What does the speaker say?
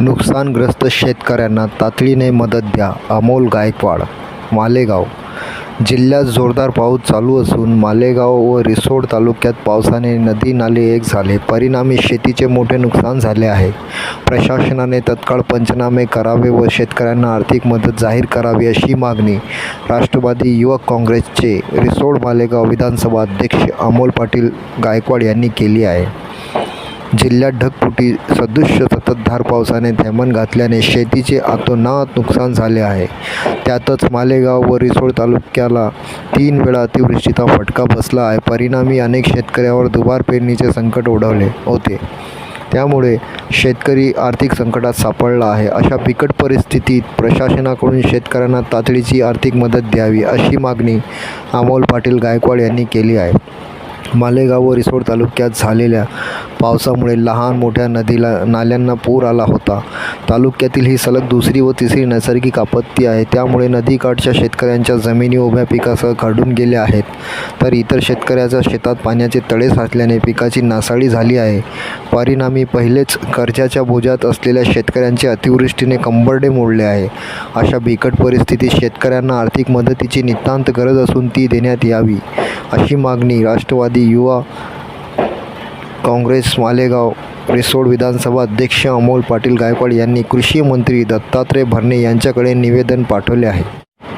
नुकसानग्रस्त शेतकऱ्यांना तातडीने मदत द्या. अमोल गायकवाड मालेगाव. जिल्ह्यात जोरदार पाऊस चालू असून मालेगाव व रिसोड तालुक्यात पावसाने नदी नाले एक झाले. परिणामी शेतीचे मोठे नुकसान झाले आहे. प्रशासनाने तत्काळ पंचनामे करावे व शेतकऱ्यांना आर्थिक मदत जाहीर करावी अशी मागणी राष्ट्रवादी युवक काँग्रेसचे रिसोड मालेगाव विधानसभा अध्यक्ष अमोल पाटील गायकवाड यांनी केली आहे. जिल्ह्यात ढगफुटी सदृश्य संततधार पावसाने थैमान घातल्याने शेतीचे अतोनात नुकसान झाले आहे. त्यातच मालेगाव व रिसोड तालुक्याला तीन वेळा अतिवृष्टीचा फटका बसला आहे. परिणामी अनेक शेतकऱ्यावर दुबार पेरणीचे संकट ओढवले होते. त्यामुळे शेतकरी आर्थिक संकटात सापडला आहे. अशा बिकट परिस्थितीत प्रशासनाकडून शेतकऱ्यांना तातडीची आर्थिक मदत द्यावी अशी मागणी अमोल पाटील गायकवाड यांनी केली आहे. मालेगाव व रिसोड तालुक्यात झालेल्या पावसामुळे लहान मोठ्या नदीला नाल्यांना पूर आला होता. तालुक्यातील ही सलग दुसरी व तिसरी नैसर्गिक आपत्ती आहे. त्यामुळे नदीकाठच्या शेतकऱ्यांच्या जमिनी उभ्या पिकासह खडून गेल्या आहेत. तर इतर शेतकऱ्याच्या शेतात पाण्याचे तळे साचल्याने पिकाची नासाडी झाली आहे. परिणामी पहिलेच कर्जाच्या बोजात असलेल्या शेतकऱ्यांचे अतिवृष्टीने कंबरडे मोडले आहे. अशा बिकट परिस्थितीत शेतकऱ्यांना आर्थिक मदतीची नितांत गरज असून ती देण्यात यावी. अशी मागणी राष्ट्रवादी युवा काँग्रेस मालेगाव रिसोड विधानसभा अध्यक्ष अमोल पाटील गायकवाड यांनी कृषी मंत्री दत्तात्रय भरणे यांच्याकडे निवेदन पाठवले आहे.